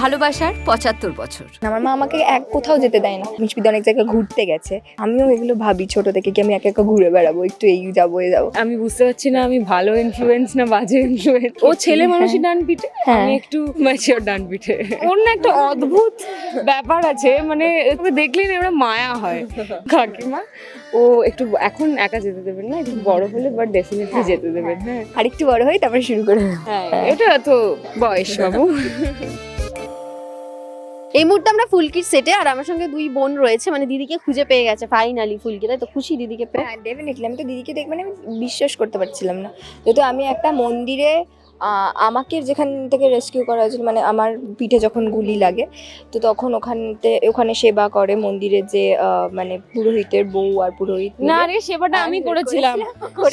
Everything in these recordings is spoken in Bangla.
ভালোবাসার পঁচাত্তর বছর। আমার মা আমাকে এক কোথাও যেতে দেয় না। মিশবিতে অনেক জায়গায় ঘুরতে গেছে। আমিও এগুলো ভাবি ছোট থেকে কি আমি একা একা ঘুরে বেড়াবো? একটু এই যাব এই যাব। আমি বুঝতে পারছি না আমি ভালো ইনফ্লুয়েন্স না বাজে ইনফ্লুয়েন্স ও ছেলে মানুষই ডান পিঠে হ্যাঁ। আমি একটু ম্যাচিওর ডান পিঠে ওর না একটা অদ্ভুত ব্যাপার আছে মানে ওকে দেখলেই না ওরা মায়া হয়। কাকিমা ও একটু এখন একা যেতে দেবেন না একটু বড় হলে বাট ডেফিনেটলি যেতে দেবেন হ্যাঁ। আর একটু বড় হয় তারপরে শুরু করে। হ্যাঁ। এটা তো বয়স বাবু। এই মুহূর্তে আমরা ফুলকির সেটে আর আমার সঙ্গে দুই বোন রয়েছে মানে দিদিকে খুঁজে পেয়ে গেছে ফাইনালি ফুলকি, তাই তো? খুশি দিদিকে পেয়ে? হ্যাঁ ডেফিনেটলি আমি তো দিদিকে দেখ মানে আমি বিশ্বাস করতে পারছিলাম না। যেহেতু আমি একটা মন্দিরে আমাকে যেখান থেকে রেস্কিউ করা হয়েছিল মানে আমার পিঠে যখন গুলি লাগে তো তখন ওখানতে ওখানে সেবা করে মন্দিরের যে মানে পুরোহিতের বউ আর পুরোহিত না রে সেবাটা আমি করেছিলাম।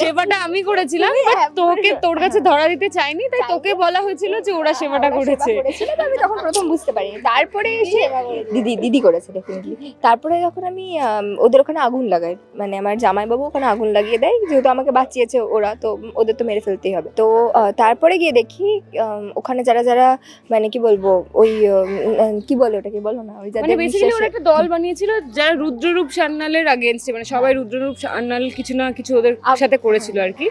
সেবাটা আমি করেছিলাম হ্যাঁ, তোকে তোর কাছে ধরা দিতে চাইনি তাই তোকে বলা হয়েছিল যে ওরা সেবাটা করেছে আমি তখন প্রথম বুঝতে পারিনি। তারপরে এসে দিদি দিদি করেছে ডেফিনেটলি তারপরে যখন আমি ওদের ওখানে আগুন লাগাই মানে আমার জামাইবাবু ওখানে আগুন লাগিয়ে দেয় যেহেতু আমাকে বাঁচিয়েছে ওরা তো ওদের তো মেরে ফেলতেই হবে। তো আহ, তারপরে গিয়ে দেখি ওখানে যারা যারা মানে কি বলব ওই কি বলে ওটাকে বলো না ওই মানে যাদের বেসিক্যালি ওরা একটা দল বানিয়েছিল যারা রুদ্ররূপ সান্যালের আগেনস্টে মানে সবাই রুদ্ররূপ সান্যাল কিছু না কিছু ওদের সাথে করেছিল আর কি।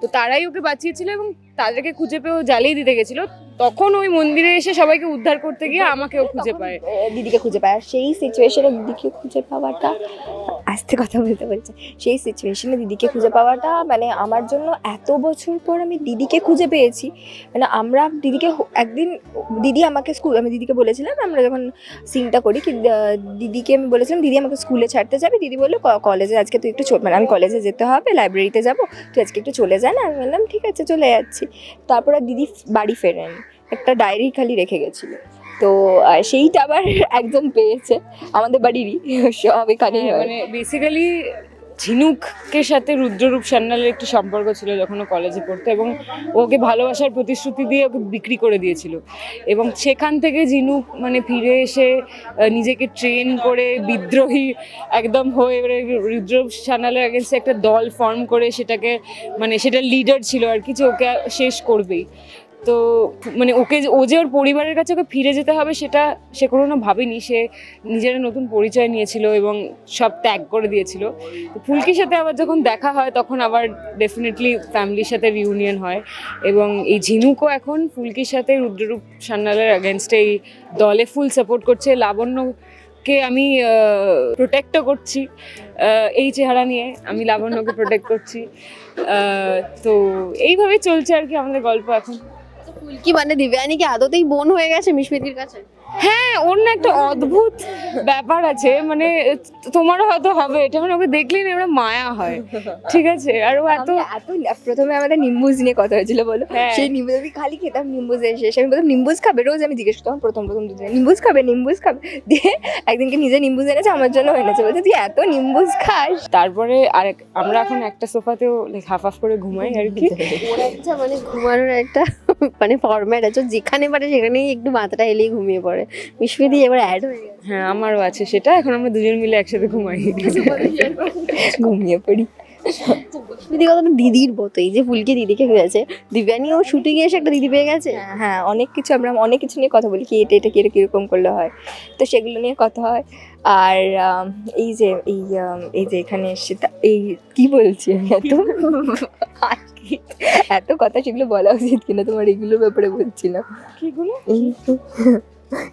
তো তারাই ওকে বাঁচিয়েছিল এবং তাদেরকে খুঁজে পেয়ে জ্বালিয়ে দিতে গেছিল। তখন ওই মন্দিরে এসে সবাইকে উদ্ধার করতে গিয়ে আমাকেও খুঁজে পায়। দিদিকে খুঁজে পায়। আর সেই সিচুয়েশনে দিদিকে খুঁজে পাওয়াটা আস্তে কথা বলতে বলছে সেই সিচুয়েশনে দিদিকে খুঁজে পাওয়াটা মানে আমার জন্য এত বছর পর আমি দিদিকে খুঁজে পেয়েছি। মানে আমরা দিদিকে একদিন দিদি আমাকে স্কুল আমি দিদিকে বলেছিলাম আমরা যখন সিনটা করি কি দিদিকে আমি বলেছিলাম দিদি আমাকে স্কুলে ছাড়তে যাবে? দিদি বলল "ক- কলেজে আজকে তুই একটু মানে আমি কলেজে যেতে হবে লাইব্রেরিতে যাব তুই আজকে একটু চলে যা না? আমি বললাম ঠিক আছে চলে যাচ্ছি। তারপর দিদি বাড়ি ফেরেন। একটা ডায়েরি খালি রেখে গেছিল। তো সেইটা আবার একজন পেয়েছে আমাদের বাড়িরই সব এখানে হ্যাঁ, মানে বেসিক্যালি ঝিনুকের সাথে রুদ্ররূপ সান্যালের একটি সম্পর্ক ছিল যখন ও কলেজে পড়তো এবং ওকে ভালোবাসার প্রতিশ্রুতি দিয়ে ওকে বিক্রি করে দিয়েছিল। এবং সেখান থেকে ঝিনুক মানে ফিরে এসে নিজেকে ট্রেন করে বিদ্রোহী একদম হয়ে রুদ্ররূপ সান্যালের আগেন্সে একটা দল ফর্ম করে সেটাকে মানে সেটা লিডার ছিল আর কি যে ওকে শেষ করবেই। তো মানে ওকে ও যে ওর পরিবারের কাছে ওকে ফিরে যেতে হবে সেটা সে কোনো ভাবেনি। সে নিজের নতুন পরিচয় নিয়েছিল এবং সব ত্যাগ করে দিয়েছিল। তো ফুলকির সাথে আবার যখন দেখা হয় তখন আবার ডেফিনেটলি ফ্যামিলির সাথে রিউনিয়ন হয় এবং এই ঝিনুকও এখন ফুলকির সাথে রুদ্ররূপ সান্যালের অ্যাগেনস্টে এই দলে ফুল সাপোর্ট করছে। লাবণ্যকে আমি প্রোটেক্টও করছি এই চেহারা নিয়ে আমি লাবণ্যকে প্রোটেক্ট করছি। তো এইভাবে চলছে আর কি আমাদের গল্প এখন। ফুলকি মানে দিব্যানি কি আদতেই বোন হয়ে গেছে মিশমিতির কাছে? হ্যাঁ ওর না একটা অদ্ভুত ব্যাপার আছে মানে তোমারও হয়তো হবে এটা মানে ওকে দেখলেই না ওরা মায়া হয়। ঠিক আছে আর ও এত এত প্রথমে আমাদের নিম্বুজ নিয়ে কথা হয়েছিল বলো। হ্যাঁ। সেই নিম্বুজ আমি খালি খেতাম নিম্বুজ এসে এসে আমি বলতাম নিম্বুজ খাবে? রোজ আমি জিজ্ঞেস করতাম প্রথম প্রথম দুদিনে নিম্বুজ খাবে নিম্বুজ খাবে? দিয়ে একদিনকে নিজে নিম্বুজ এনেছে আমার জন্য এনেছে বলছে তুই এত নিম্বুজ খাস? তারপরে আর এক- আমরা এখন একটা সোফাতেও হাফ হাফ করে ঘুমাই আর কি। ওর একটা মানে ঘুমানোর একটা মানে ফরম্যাট আছে ও যেখানে পারে সেখানেই একটু মাথাটা এলেই ঘুমিয়ে পড়ে। মিশমিতি এবার অ্যাড হয়ে গেছে। হ্যাঁ আমারও আছে সেটা। এখন আমরা দুজন মিলে একসাথে ঘুমাই। ঘুমিয়ে পড়ি। মিশমিতি কথাটা দিদির মতো এই যে ফুলকি দিদিকে হয়েছে। দিব্যানি ও শুটিং এসে একটা দিদি পেয়ে গেছে? হ্যাঁ, হ্যাঁ অনেক কিছু আমরা অনেক কিছু নিয়ে কথা বলি কি এটা এটা কীরকম কীরকম করলে হয়। তো সেগুলো নিয়ে কথা হয়। আর এই যে এই এই যে এখানে এসে এই কি বলছি আমি এত? এত কথা সেগুলো বলা উচিত কিনা তোমার এগুলোর ব্যাপারে বলছিলাম কিগুলো? এই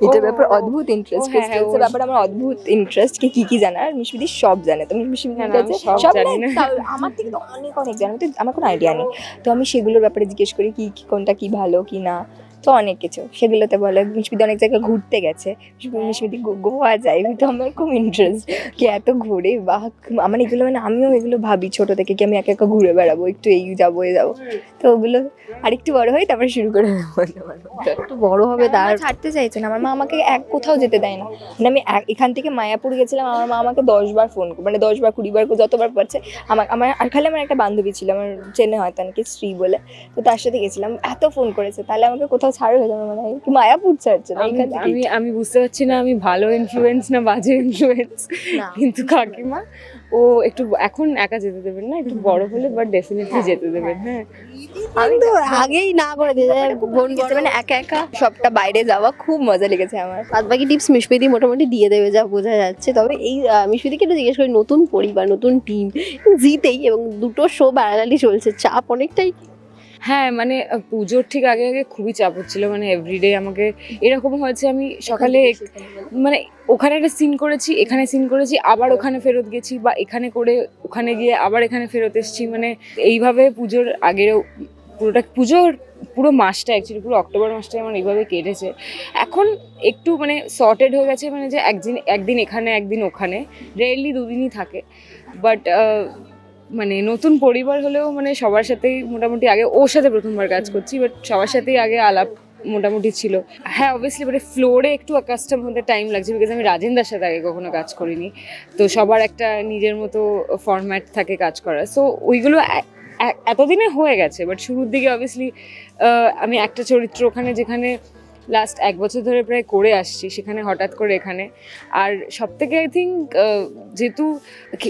এটার ব্যাপার অদ্ভুত ইন্টারেস্ট হ্যাঁ, হ্যাঁ, ও- ব্যাপারে আমার অদ্ভুত ইন্টারেস্ট কি কি কি জানা? আর মিশমিদি সব জানে। তো আমি কাছে সব জানি আমার থেকে তো অনেক অনেক জানে। তো আমার কোনো আইডিয়া নেই। তো আমি সেগুলোর ব্যাপারে জিজ্ঞেস করি কি কি কোনটা কি ভালো কি না? তো অনেক কিছু। সেগুলোতে বলে মিশমিদি অনেক জায়গায় ঘুরতে গেছে। মিশমিদি গোয়া যায় তো আমার খুব ইন্টারেস্ট কি এত ঘুরে বা আমার এগুলো মানে আমিও এগুলো ভাবি ছোট থেকে কি আমি একা একা ঘুরে বেড়াবো একটু এই যাব এই যাব। তো ওগুলো আরেকটু বড় হই তারপরে শুরু করে একটু বড় হবে তার ছাড়তে চাইছে না আমার মা আমাকে এক কোথাও যেতে দেয় না। মানে আমি এখান থেকে মায়াপুর গেছিলাম আমার মা আমাকে দশ বার ফোন মানে দশবার কুড়িবার যতবার পারছে। আমার আমার আর খালি আমার একটা বান্ধবী ছিল আমার চেনে হয়তো নাকি শ্রী বলে। তো তার সাথে গেছিলাম এত ফোন করেছে তাহলে আমাকে কোথাও ছাড় হয়ে যাবে মনে হয়। কি মায়াপুর ছাড়ছে না আমি এখান থেকে? আমি আমি বুঝতে পারছি না আমি ভালো ইনফ্লুয়েন্স না বাজে ইনফ্লুয়েন্স কিন্তু কাকিমা ও একটু এখন একা যেতে দেবেন না একটু বড় হলে বাট ডেফিনেটলি যেতে দেবেন হ্যাঁ। আমি তো আগেই না করে দিয়ে বোন গেছে মানে একা একা সবটা বাইরে যাওয়া খুব মজা লেগেছে আমার। বাদ বাকি টিপস মিশমিদি মোটামুটি দিয়ে দেবে যা বোঝা যাচ্ছে। তবে এই আহ, মিশমিদিকে একটু জিজ্ঞেস করি নতুন পরিবার নতুন টিম জিতেই এবং দুটো শো প্যারালালি চলছে চাপ অনেকটাই হ্যাঁ মানে পুজোর ঠিক আগে আগে খুবই চাপ হচ্ছিল মানে এভরিডে আমাকে এরকম হয়েছে আমি সকালে মানে ওখানে একটা সিন করেছি এখানে সিন করেছি আবার ওখানে ফেরত গেছি বা এখানে করে ওখানে গিয়ে আবার এখানে ফেরত এসেছি মানে এইভাবে পুজোর আগেরও পুরোটা পুজোর পুরো মাসটা অ্যাকচুয়ালি পুরো অক্টোবর মাসটা আমার এইভাবে কেটেছে। এখন একটু মানে সর্টেড হয়ে গেছে মানে যে একদিন একদিন এখানে একদিন ওখানে রেয়ারলি দুদিনই থাকে বাট মানে নতুন পরিবার হলেও মানে সবার সাথেই মোটামুটি আগে ওর সাথে প্রথমবার কাজ করছি বাট সবার সাথেই আগে আলাপ মোটামুটি ছিল। হ্যাঁ অবভিয়াসলি মানে ফ্লোরে একটু কাজটার হতে টাইম লাগছে বিকজ আমি রাজেন্দার সাথে আগে কখনো কাজ করিনি। তো সবার একটা নিজের মতো ফরম্যাট থাকে কাজ করার। সো ওইগুলো এতদিনে হয়ে গেছে বাট শুরুর দিকে অবভিয়াসলি আমি একটা চরিত্র ওখানে যেখানে লাস্ট এক বছর ধরে প্রায় করে আসছি, সেখানে হঠাৎ করে এখানে। আর সব থেকে আই থিঙ্ক যেহেতু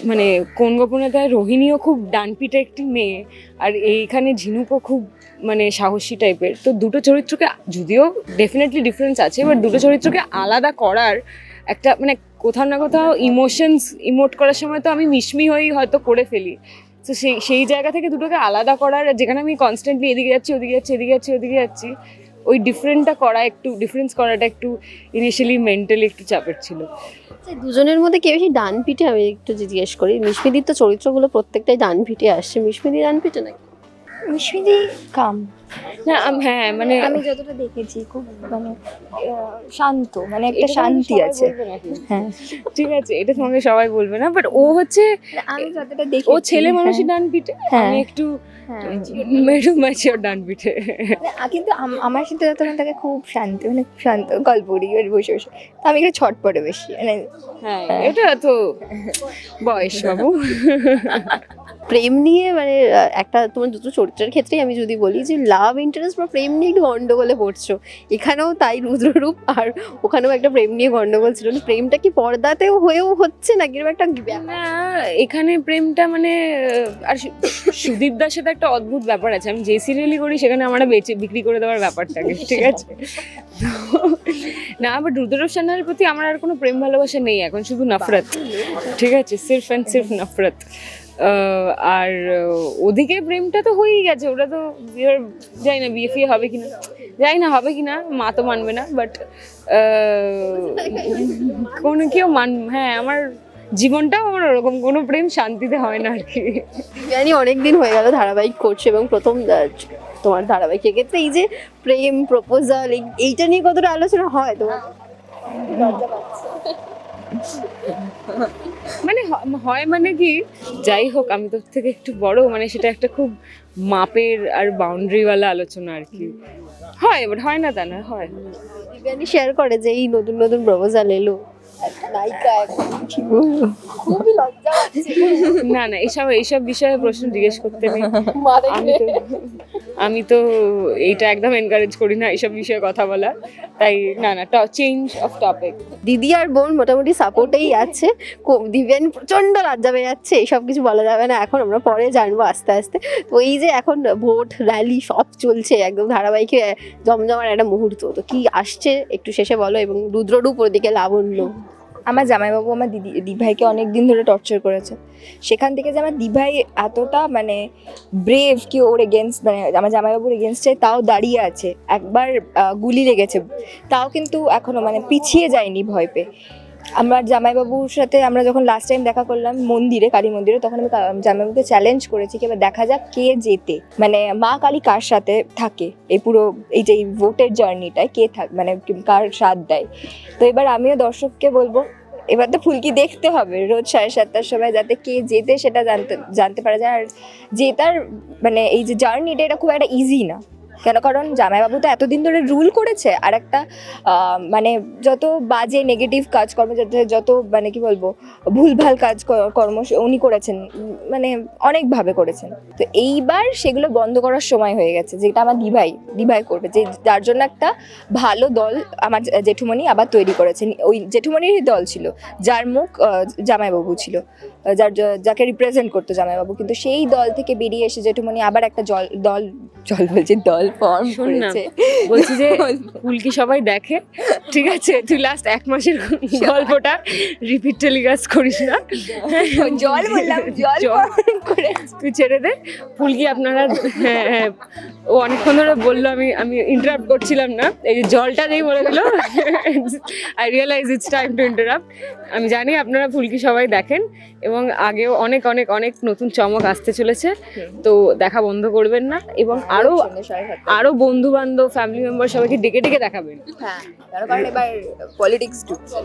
মানে কোন গোপনীয়তায় রোহিণীও খুব ডানপিটে একটি মেয়ে, আর এইখানে ঝিনুকও খুব মানে সাহসী টাইপের তো দুটো চরিত্রকে, যদিও ডেফিনেটলি ডিফারেন্স আছে বাট দুটো চরিত্রকে আলাদা করার একটা মানে কোথাও না কোথাও ইমোশনস ইমোট করার সময় তো আমি মিশমি হয়েই হয়তো করে ফেলি। তো সেই সেই জায়গা থেকে দুটোকে আলাদা করার, যেখানে আমি কনস্ট্যান্টলি এদিকে যাচ্ছি, ওদিকে যাচ্ছি, এদিকে যাচ্ছি, ওদিকে যাচ্ছি ওই ডিফারেন্টটা করা একটু ডিফারেন্স করাটা একটু ইনিশিয়ালি মেন্টালি একটু চাপের ছিল। আচ্ছা, দুজনের মধ্যে কে বেশি ডান পিঠে? আমি একটু জিজ্ঞেস করি মিশমিদির তো চরিত্রগুলো প্রত্যেকটাই ডান পিঠে আসছে মিশমিদি ডান পিঠে নাকি? মিশমিদি কাম। না হ্যাঁ মানে আমি যতটা দেখেছি খুব মানে শান্ত মানে একটা শান্তি আছে। হ্যাঁ। ঠিক আছে এটা তোমাকে সবাই বলবে না বাট ও হচ্ছে আমি যতটা দেখি ও ছেলে মানুষই ডান পিঠে হ্যাঁ। আমি একটু হ্যাঁ। মেরু ম্যাচিওর ডান পিঠে কিন্তু আমার সাথে তখন তাকে খুব শান্ত মানে শান্ত গল্প করি বসে বসে। তো আমি একটু ছটপটে বেশি মানে হ্যাঁ এটা তো বয়স বাবু। প্রেম নিয়ে মানে একটা তোমার দুটো চরিত্রের ক্ষেত্রেই আমি যদি বলি যে লাভ ইন্টারেস্ট বা প্রেম নিয়ে একটু গন্ডগোলে পড়ছো। এখানেও তাই রুদ্ররূপ, আর ওখানেও একটা প্রেম নিয়ে গন্ডগোল ছিল। প্রেমটা কি পর্দাতেও হয়েও হচ্ছে না? কীরকম একটা এখানে প্রেমটা মানে আর সুদীপ দার সাথে একটা অদ্ভুত ব্যাপার আছে। আমি যে সিরিয়ালি করি, সেখানে আমার বেচে, বিক্রি করে দেওয়ার ব্যাপারটাকে, ঠিক আছে? না বাট রুদ্ররূপ সান্যালের প্রতি আমার আর কোনো প্রেম ভালোবাসা নেই এখন, শুধু নফরত, ঠিক আছে? সির্ফ অ্যান্ড সির্ফ নফরত। আর ওদিকে প্রেমটা তো হয়েই গেছে। ওটা তো এবার যাই না বিয়ে ফিয়ে হবে কিনা যাই না হবে কিনা, মা তো মানবে না বাট কোনো কেউ মান হ্যাঁ আমার জীবনটাও আমার ওরকম, কোনো প্রেম শান্তিতে হয় না আর কি। জানি অনেকদিন হয়ে গেল ধারাবাহিক করছে এবং প্রথম তোমার ধারাবাহিক ক্ষেত্রে এই যে প্রেম প্রপোজাল এইটা নিয়ে কতটা আলোচনা হয় তোমার? মানে হয় মানে কি যাই হোক আমি তোর থেকে একটু বড় মানে সেটা একটা খুব মাপের আর বাউন্ডারিওয়ালা আলোচনা আর কি। হয় বাট হয় না তা না হয়। দিব্যানি শেয়ার করে যে এই নতুন নতুন প্রপোজাল এলো। না না এইসব এইসব বিষয়ে প্রশ্ন জিজ্ঞেস করতে নেই। আমি আমি তো এইটা একদম এনকারেজ করি না এইসব বিষয়ে কথা বলা তাই না না চেঞ্জ অফ টপিক দিদি আর বোন মোটামুটি সাপোর্টেই আছে। দিব্যানি প্রচণ্ড লজ্জা পেয়ে যাচ্ছে, এইসব কিছু বলা যাবে না। এখন আমরা পরে জানব আস্তে আস্তে। তো এই যে এখন ভোট র্যালি সব চলছে, একদম ধারাবাহিকে জমজমার একটা মুহূর্ত। তো কি আসছে? একটু শেষে বলো এবং রুদ্ররূপ ওদিকে লাবণ্য। আমার জামাইবাবু আমার দিদি, দিভাইকে অনেক দিন ধরে টর্চার করেছে। সেখান থেকে যে আমার দিভাই এতটা মানে ব্রেভ কি ওর এগেনস্ট মানে আমার জামাইবাবুর এগেনস্টে তাও দাঁড়িয়ে আছে। একবার গুলি লেগেছে। তাও কিন্তু এখনও মানে পিছিয়ে যায়নি ভয় পেয়ে। আমার জামাইবাবুর সাথে আমরা যখন লাস্ট টাইম দেখা করলাম মন্দিরে, কালী মন্দিরে, তখন আমি জামাইবাবুকে চ্যালেঞ্জ করেছি কি দেখা যাক কে জেতে মানে মা কালী কার সাথে থাকে? এই পুরো, এই যে ভোটের জার্নিটায় কে থাক মানে কার সাথ দেয়? তো এবার আমিও দর্শককে বলব, এবার তো ফুলকি দেখতে হবে, রোজ সাড়ে সাতটার সময় যাতে কে যেতে সেটা জানতে জানতে পারা যায়। আর জেতার মানে এই যে জার্নিটা এটা খুব একটা ইজি না। কেন? কারণ জামাইবাবু তো এতদিন ধরে রুল করেছে, আর একটা মানে যত বাজে নেগেটিভ কাজকর্ম, যাতে, যত মানে কি বলব, ভুলভাল কাজ কর্ম উনি করেছেন মানে অনেকভাবে করেছেন। তো এইবার সেগুলো বন্ধ করার সময় হয়ে গেছে, যেটা আমার দিভাই দিভাই করবে, যে যার জন্য একটা ভালো দল আমার জেঠুমণি আবার তৈরি করেছেন। ওই জেঠুমণিরই দল ছিল, যার মুখ জামাইবাবু ছিল। যার যাকে রিপ্রেজেন্ট করতো জামাইবাবু। কিন্তু সেই দল থেকে বেরিয়ে এসে জেঠুমণি আবার একটা জল দল জল বলছে দল ফর্ম করেছে। বলছি যে ফুলকি সবাই দেখে ঠিক আছে? তুই লাস্ট এক মাসের গল্পটা রিপিট টেলিকাস্ট করিস না। জল বললাম জল form তুই ছেড়ে দে। ফুলকি আপনারা হ্যাঁ হ্যাঁ। ও অনেকক্ষণ ধরে বলল আমি আমি ইন্টারাপ্ট করছিলাম না। এই যে জলটা যেই বলে দিল। I realise it's time to interrupt আমি জানি আপনারা ফুলকি সবাই দেখেন এবং আগেও অনেক অনেক অনেক নতুন চমক আসতে চলেছে। তো দেখা বন্ধ করবেন না এবং আরও সাড়ে সাতটায়। আরও বন্ধু বান্ধব ফ্যামিলি মেম্বার সবাইকে ডেকে ডেকে দেখাবেন। হ্যাঁ কারণ এবার পলিটিক্স ঢুকছে।